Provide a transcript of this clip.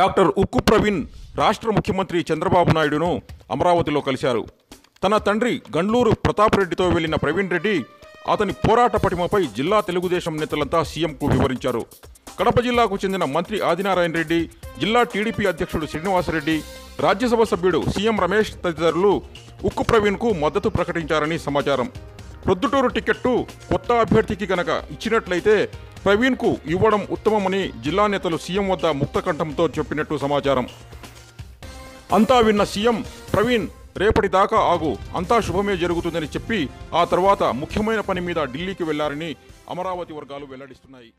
Doctor ఉక్కు ప్రవీణ్ రాష్ట్ర ముఖ్యమంత్రి చంద్రబాబు నాయుడును అమరావతిలో కలిశారు. తన తండ్రి గండ్లూరు ప్రతాప్ రెడ్డితో వెళ్ళిన ప్రవీణ్ రెడ్డి అతని పోరాట పటిమపై జిల్లా తెలుగుదేశం నేతలంతా సీఎంకు వివరించారు. కడప జిల్లాకు చెందిన మంత్రి ఆదినారాయణ రెడ్డి జిల్లా టీడీపీ అధ్యక్షుడు శ్రీనివాసరెడ్డి రాజ్యసభ సభ్యుడు సీఎం రమేష్ తదితరులు ఉక్కు ప్రవీణ్కు మద్దతు ప్రకటించారని సమాచారం. ప్రొద్దుటూరు టికెట్టు కొత్త అభ్యర్థికి గనక ఇచ్చినట్లయితే ప్రవీణ్కు ఇవ్వడం ఉత్తమమని జిల్లా నేతలు సీఎం వద్ద ముక్తకంఠంతో చెప్పినట్టు సమాచారం. అంతా విన్న సీఎం ప్రవీణ్ రేపటి దాకా ఆగు అంతా శుభమే జరుగుతుందని చెప్పి ఆ తర్వాత ముఖ్యమైన పని మీద ఢిల్లీకి వెళ్ళారని అమరావతి వర్గాలు వెల్లడిస్తున్నాయి.